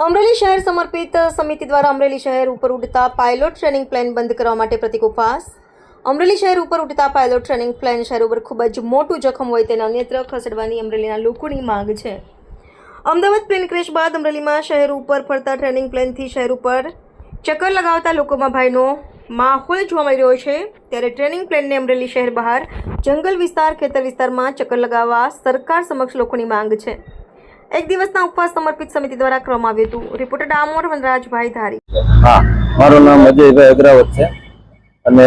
અમરેલી શહેર સમર્પિત સમિતિ દ્વારા અમરેલી શહેર ઉપર ઉડતા પાયલોટ ટ્રેનિંગ પ્લેન બંધ કરવા માટે પ્રતિક ઉપવાસ અમરેલી શહેર ઉપર ઉડતા પાયલોટ ટ્રેનિંગ પ્લેન શહેર ઉપર ખૂબ જ મોટું જખમ હોય તેને અન્યત્ર ખસેડવાની અમરેલીના લોકોની માંગ છે. અમદાવાદ પ્લેન ક્રેશ બાદ અમરેલીમાં શહેર ઉપર ફરતા ટ્રેનિંગ પ્લેનથી શહેર ઉપર ચક્કર લગાવતા લોકોમાં ભાઈનો માહોલ જોવા મળી રહ્યો છે. ત્યારે ટ્રેનિંગ પ્લેનને અમરેલી શહેર બહાર જંગલ વિસ્તાર ખેતર વિસ્તારમાં ચક્કર લગાવવા સરકાર સમક્ષ લોકોની માંગ છે. એક દિવસના ઉપવાસ સમર્પિત સમિતિ દ્વારા કરવામાં આવ્યું હતું. રિપોર્ટર ડામોર વનરાજભાઈ ધારી. હા, મારું નામ અજયભાઈ અગ્રાવત છે. અને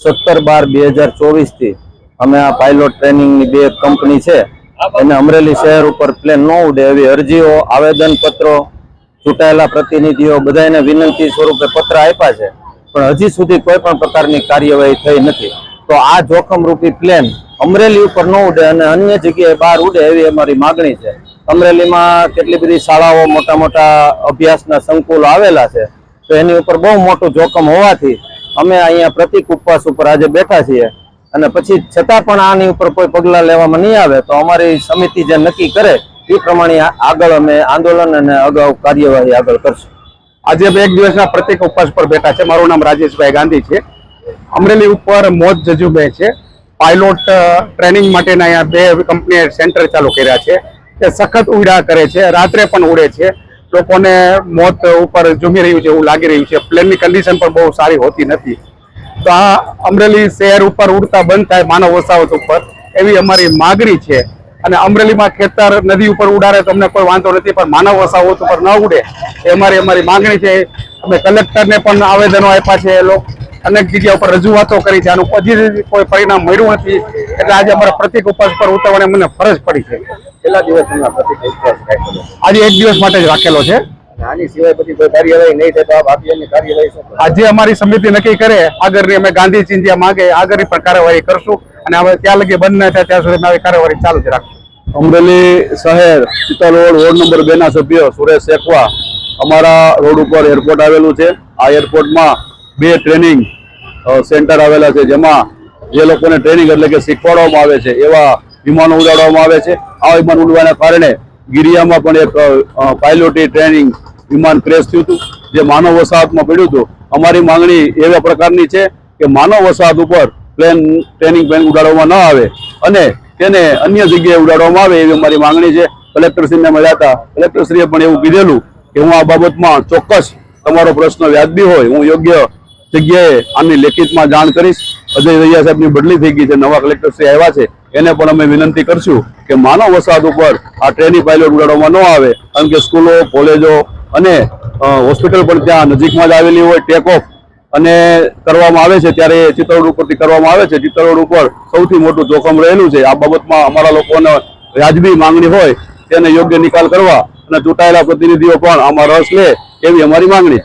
સત્તર બાર બે હજાર ચોવીસથી અમે આ પાયલોટ ટ્રેનિંગની બે કંપની છે. એને અમરેલી શહેર ઉપર પ્લેન ન ઉડે એવી અરજીઓ આવેદન પત્રો ચૂંટાયેલા પ્રતિનિધિઓ બધાને વિનંતી સ્વરૂપે પત્ર આપ્યા છે. પણ હજી સુધી કોઈ પણ પ્રકારની કાર્યવાહી થઈ નથી. તો આ જોખમરૂપી પ્લેન અમરેલી ઉપર ન ઉડે અને અન્ય જગ્યાએ બહાર ઉડે એવી અમારી માગણી છે. અમરેલીમાં કેટલી બધી શાળાઓ મોટા મોટા અભ્યાસના સંકુલો આવેલા છે, તો એની ઉપર બહુ મોટું જોખમ હોવાથી અમે અહીંયા પ્રતિક ઉપવાસ ઉપર આજે બેઠા છીએ. અને પછી છતાં પણ આની ઉપર કોઈ પગલાં લેવામાં નહીં આવે, તો અમારી સમિતિ જે નક્કી કરે, એ પ્રમાણે આગળ અમે આંદોલન અને અગાઉ કાર્યવાહી આગળ કરશું. આજે અમે એક દિવસના પ્રતિક ઉપવાસ પર બેઠા છે. મારું નામ રાજેશભાઈ ગાંધી છે. અમરેલી ઉપર મોજ જજુબે છે. પાયલોટ ટ્રેનિંગ માટેના અહીંયા બે કંપનીએ સેન્ટર ચાલુ કર્યા છે. તે સખત ઉડા કરે છે, રાત્રે પણ ઉડે છે. લોકોને મોત ઉપર જમી રહ્યું છે એવું લાગી રહ્યું છે. પ્લેનની કન્ડિશન પણ બહુ સારી હોતી નથી. તો આ અમરેલી શહેર ઉપર ઉડતા બંધ થાય માનવ વસાવત ઉપર, એવી અમારી માગણી છે. અને અમરેલીમાં ખેતર નદી ઉપર ઉડાડે તો અમને કોઈ વાંધો નથી, પણ માનવ વસાવત ઉપર ન ઉડે, એ અમારી અમારી માંગણી છે. અમે કલેક્ટરને પણ આવેદનો આપ્યા છે એ લોકો અનેક જગ્યા ઉપર રજૂઆતો કરી છે. આનું હજી કોઈ પરિણામ મળ્યું નથી. એટલે આજે અમારા પ્રતિક ઉપવાસ પર ઉતરવાની મને ફરજ પડી છે. કેટલા દિવસ પ્રતિક ઉપવાસ રાખેલો આજે એક દિવસ માટે જ રાખેલો છે. આની સિવાય પછી કોઈ કાર્યવાહી નહીં થાય તો આપ આપીની કાર્યવાહી આજે અમારી સમિતિ નક્કી કરે આગળની અમે ગાંધી ચિંધ્યા માંગે આગળની પણ કાર્યવાહી કરશું અને હવે ત્યાં લગી બંધ ન થાય ત્યાં સુધી અમે આવી કાર્યવાહી ચાલુ જ રાખશું. અમરેલી શહેર ચિત્તલ રોડ વોર્ડ નંબર બે ના સભ્ય સુરેશ શેખવા અમારા રોડ ઉપર એરપોર્ટ આવેલું છે. આ એરપોર્ટમાં બે ટ્રેનિંગ સેન્ટર આવેલા છે જેમાં જે લોકોને ટ્રેનિંગ એટલે કે શીખવાડવામાં આવે છે, એવા વિમાનો ઉડાડવામાં આવે છે. આ વિમાન ઉડવાના કારણે ગિરિયામાં પણ એક પાયલોટી ટ્રેનિંગ વિમાન ક્રેશ થયું હતું. જે માનવ વસાહતમાં પડ્યું હતું. અમારી માંગણી એવા પ્રકારની છે કે માનવ વસાહત ઉપર પ્લેન ટ્રેનિંગ પ્લેન ઉડાડવામાં ન આવે અને તેને અન્ય જગ્યાએ ઉડાડવામાં આવે એવી અમારી માંગણી છે. કલેક્ટરશ્રીને મળ્યા હતા. કલેક્ટરશ્રીએ પણ એવું કીધેલું કે હું આ બાબતમાં ચોક્કસ તમારો પ્રશ્ન વ્યાજબી હોય, હું યોગ્ય જગ્યાએ આની લેખિતમાં જાણ કરીશ. અજય રૈયા સાહેબની બદલી થઈ ગઈ છે, નવા કલેક્ટરશ્રી આવ્યા છે. એને પણ અમે વિનંતી કરશું કે માનવ વસાહત ઉપર આ ટ્રેની પાયલોટ ઉડાડવામાં ન આવે, કારણ કે સ્કૂલો, કોલેજો અને હોસ્પિટલ પણ ત્યાં નજીકમાં જ આવેલી હોય ટેક ઓફ અને કરવામાં આવે છે, ત્યારે ચિત્તરોડ ઉપરથી કરવામાં આવે છે. ચિત્તરોડ ઉપર સૌથી મોટું જોખમ રહેલું છે. આ બાબતમાં અમારા લોકોને વ્યાજબી માંગણી હોય, તેને યોગ્ય નિકાલ કરવા અને ચૂંટાયેલા પ્રતિનિધિઓ પણ આમાં રસ લે, એવી અમારી માંગણી